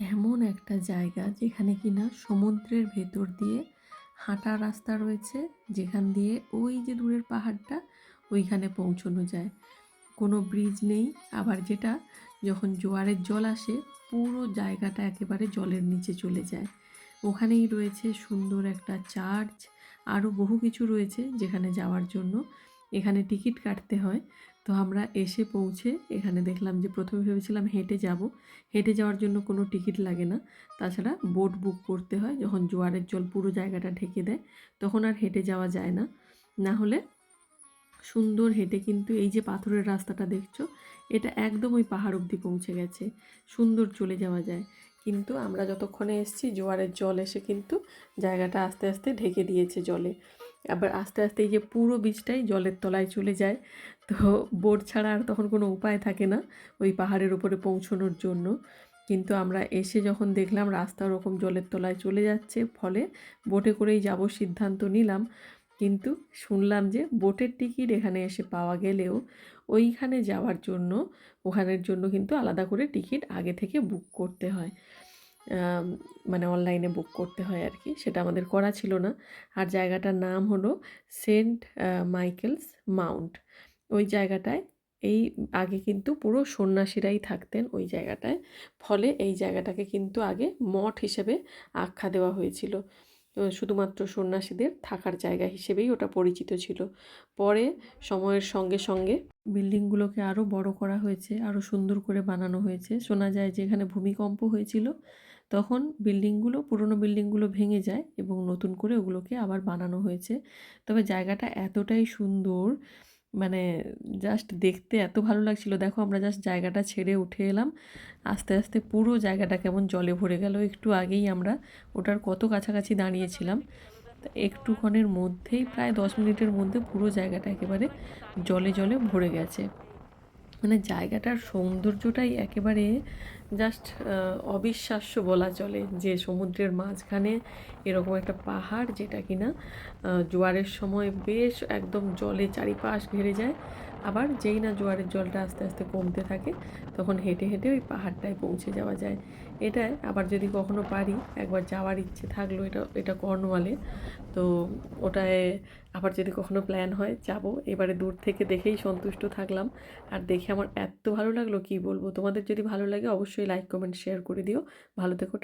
এমন একটা জায়গা যেখানে কিনা সমুদ্রের ভেতর দিয়ে হাঁটা রাস্তা রয়েছে, যেখান দিয়ে ওই যে দূরের পাহাড়টা ওইখানে পৌঁছানো যায়। কোনো ব্রিজ নেই, আবার যেটা যখন জোয়ারের জল আসে, পুরো জায়গাটা একেবারে জলের নিচে চলে যায়। ওখানেই রয়েছে সুন্দর একটা চার্চ আরও বহু কিছু রয়েছে যেখানে যাওয়ার জন্য এখানে টিকিট কাটতে হয়। তো আমরা এসে পৌঁছে এখানে দেখলাম যে প্রথমে ভেবেছিলাম হেঁটে যাব। হেঁটে যাওয়ার জন্য কোনো টিকিট লাগে না। তাছাড়া বোট বুক করতে হয়। যখন জোয়ারের জল পুরো জায়গাটা ঢেকে দেয়, তখন আর হেঁটে যাওয়া যায় না। না হলে সুন্দর হেঁটে কিন্তু এই যে পাথরের রাস্তাটা দেখছ, এটা একদম ওই পাহাড় অবধি পৌঁছে গেছে। সুন্দর চলে যাওয়া যায়। কিন্তু আমরা যতক্ষণে এসেছি, জোয়ারের জল এসে কিন্তু জায়গাটা আস্তে আস্তে ঢেকে দিয়েছে জলে। আবার আস্তে আস্তে এই যে পুরো বীজটাই জলের তলায় চলে যায়। তো বোট ছাড়া আর তখন কোনো উপায় থাকে না ওই পাহাড়ের উপরে পৌঁছানোর জন্য। কিন্তু আমরা এসে যখন দেখলাম রাস্তা ওরকম জলের তলায় চলে যাচ্ছে, ফলে বোটে করেই যাব সিদ্ধান্ত নিলাম। কিন্তু শুনলাম যে বোটের টিকিট এখানে এসে পাওয়া গেলেও ওইখানে যাওয়ার জন্য, ওখানের জন্য কিন্তু আলাদা করে টিকিট আগে থেকে বুক করতে হয়। মানে অনলাইনে বুক করতে হয় আর কি, সেটা আমাদের করা ছিল না। আর জায়গাটার নাম হলো সেন্ট মাইকেলস মাউন্ট। ওই জায়গাটায় এই আগে কিন্তু পুরো সন্ন্যাসীরাই থাকতেন ওই জায়গাটায়। ফলে এই জায়গাটাকে কিন্তু আগে মঠ হিসেবে আখ্যা দেওয়া হয়েছিল। শুধুমাত্র সন্ন্যাসীদের থাকার জায়গা হিসেবেই ওটা পরিচিত ছিল। পরে সময়ের সঙ্গে সঙ্গে বিল্ডিংগুলোকে আরও বড় করা হয়েছে আরও সুন্দর করে বানানো হয়েছে। শোনা যায় যে এখানে ভূমিকম্প হয়েছিল। তখন বিল্ডিংগুলো, পুরনো বিল্ডিংগুলো ভেঙে যায় এবং নতুন করে ওগুলোকে আবার বানানো হয়েছে। তবে জায়গাটা এতটাই সুন্দর মানে জাস্ট দেখতে এত ভালো লাগছিল। দেখো আমরা জাস্ট জায়গাটা ছেড়ে উঠে এলাম। আস্তে আস্তে পুরো জায়গাটা কেমন জলে ভরে গেল। একটু আগেই আমরা ওটার কত কাছাকাছি দাঁড়িয়েছিলাম। একটুক্ষণের মধ্যেই প্রায় দশ মিনিটের মধ্যে পুরো জায়গাটা একেবারে জলে জলে ভরে গেছে। মানে জায়গাটার সৌন্দর্যটাই একেবারে জাস্ট অবিশ্বাস্য বলা চলে যে সমুদ্রের মাঝখানে এরকম একটা পাহাড় যেটা কিনা জোয়ারের সময় বেশ একদম জলে চারিপাশ ঘিরে যায়। আবার যেই না জোয়ারের জলটা আস্তে আস্তে কমতে থাকে, তখন হেঁটে হেঁটে ওই পাহাড়টায় পৌঁছে যাওয়া যায়। এটায় আবার যদি কখনো পারি, একবার যাওয়ার ইচ্ছে থাকল এটা এটা কর্নওয়ালে, তো ওটায় আবার যদি কখনো প্ল্যান হয়, যাব। এবারে দূর থেকে দেখেই সন্তুষ্ট থাকলাম। আর দেখে আমার এত ভালো লাগল, কি বলব? তোমাদের যদি ভালো লাগে অবশ্যই লাইক কমেন্ট শেয়ার করে দিও। ভালো থেকো